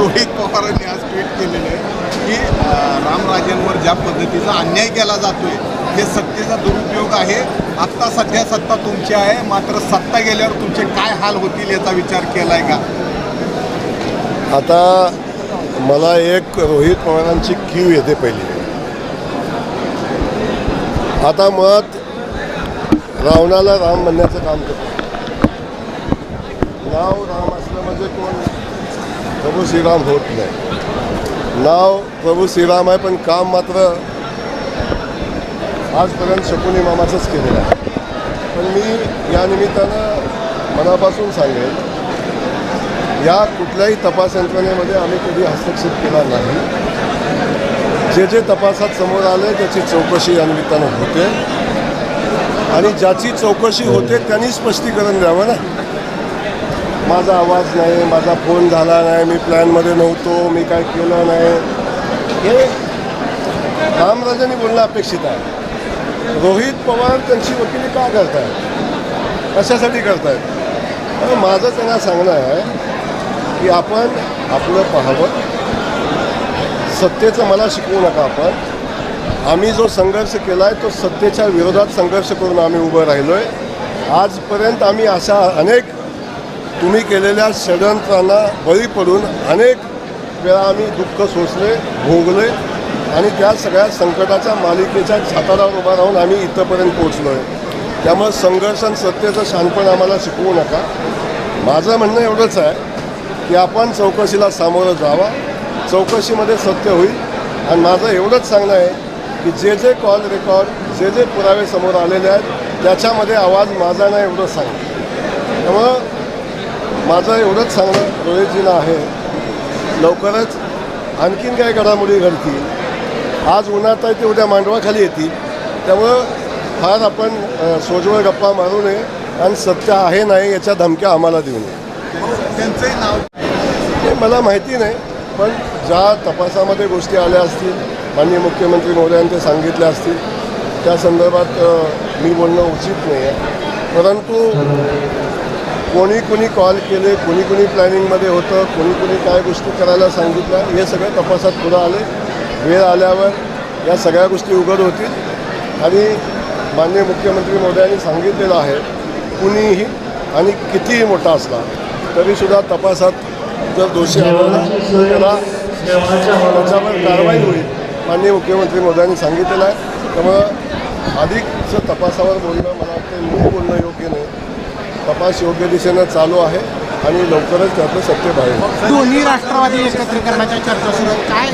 रोहित पवारांनी आज ट्विट केलेलं आहे की रामराजेंवर ज्या पद्धतीचा अन्याय केला जातोय हे सत्तेचा दुरुपयोग आहे. आत्ता सध्या सत्ता तुमची आहे मात्र सत्ता गेल्यावर तुमचे काय हाल होतील याचा विचार केलाय का? आता मला एक रोहित पवारांची क्यू येते पहिली. आता मत रावणाला राम म्हणण्याचं काम करतो. नाव राम असलं म्हणजे कोण? प्रभू श्रीराम होत नाही. नाव प्रभू श्रीराम आहे पण काम मात्र आजपर्यंत शकुनी मामाचंच केलेलं आहे. पण मी या निमित्तानं मनापासून सांगेन या कुठल्याही तपास यंत्रणेमध्ये आम्ही कधी हस्तक्षेप केला नाही. जे जे तपासात समोर आले त्याची चौकशी या निमित्तानं होते. आणि ज्याची चौकशी होते त्यांनी स्पष्टीकरण द्यावं ना. माझा आवाज नाही माझा फोन झाला नाही मी प्लॅनमध्ये नव्हतो मी काय केलं नाही. हे रामराजांनी बोलणं अपेक्षित आहे. रोहित पवार त्यांची वकिली का करतायत? कशासाठी करतायत? माझं त्यांना सांगणं आहे की आपण आपलं पाहावं. सत्तेचं मला शिकवू नका आपण. आम्ही जो संघर्ष केला आहे तो सत्तेच्या विरोधात संघर्ष करून आम्ही उभं राहिलो आहे आजपर्यंत आम्ही अशा अनेक तुम्ही केलेल्या षडयंत्रांना बळी पडून अनेक वेळा आम्ही दुःख सोसले भोगले आणि त्या सगळ्या संकटाच्या मालिकेच्या छाताडावर उभा राहून आम्ही इथंपर्यंत पोहोचलो आहे त्यामुळे संघर्ष आणि सत्तेचं शानपण आम्हाला शिकवू नका. माझं म्हणणं एवढंच आहे की आपण चौकशीला सामोरं जावा चौकशीमध्ये सत्य होईल. आणि माझं एवढंच सांगणं आहे की जे जे कॉल रेकॉर्ड जे जे पुरावे समोर आलेले आहेत त्याच्यामध्ये आवाज माझा नाही एवढं सांग त्यामुळं माझं एवढंच सांगणं रोहितजींना आहे. लवकरच आणखीन काय घडामोडी घडतील. आज उन्हात आहे ते उद्या मांडवाखाली येतील. त्यामुळं फार आपण सोजवळ गप्पा मारू नये आणि सत्य आहे नाही याच्या धमक्या आम्हाला देऊ नये. त्यांचंही नाव हे मला माहिती नाही पण ज्या तपासामध्ये गोष्टी आल्या असतील माननीय मुख्यमंत्री महोदयांनी ते सांगितल्या असतील त्या संदर्भात मी बोलणं उचित नाही आहे परंतु कोणी कुणी कॉल केले कोणी कुणी प्लॅनिंगमध्ये होतं कोणी कुणी काय गोष्टी करायला सांगितल्या हे सगळं तपासात पुढं आले. वेळ आल्यावर या सगळ्या गोष्टी उघड होतील. आणि माननीय मुख्यमंत्री महोदयांनी सांगितलेलं आहे कुणीही आणि कितीही मोठा असला तरीसुद्धा तपासात जर दोषी आढळला त्याला त्याच्यावर कारवाई होईल माननीय मुख्यमंत्री मोदयांनी सांगितलेलं आहे. त्यामुळं अधिकचं तपासावर बोलणं मला वाटतं मी बोलणं योग्य नाही. तपास योग्य दिशेनं चालू आहे आणि लवकरच त्यातलं सत्य बाहेर दोन्ही राष्ट्रवादी एकत्रीकरणाच्या चर्चा सुरू काय?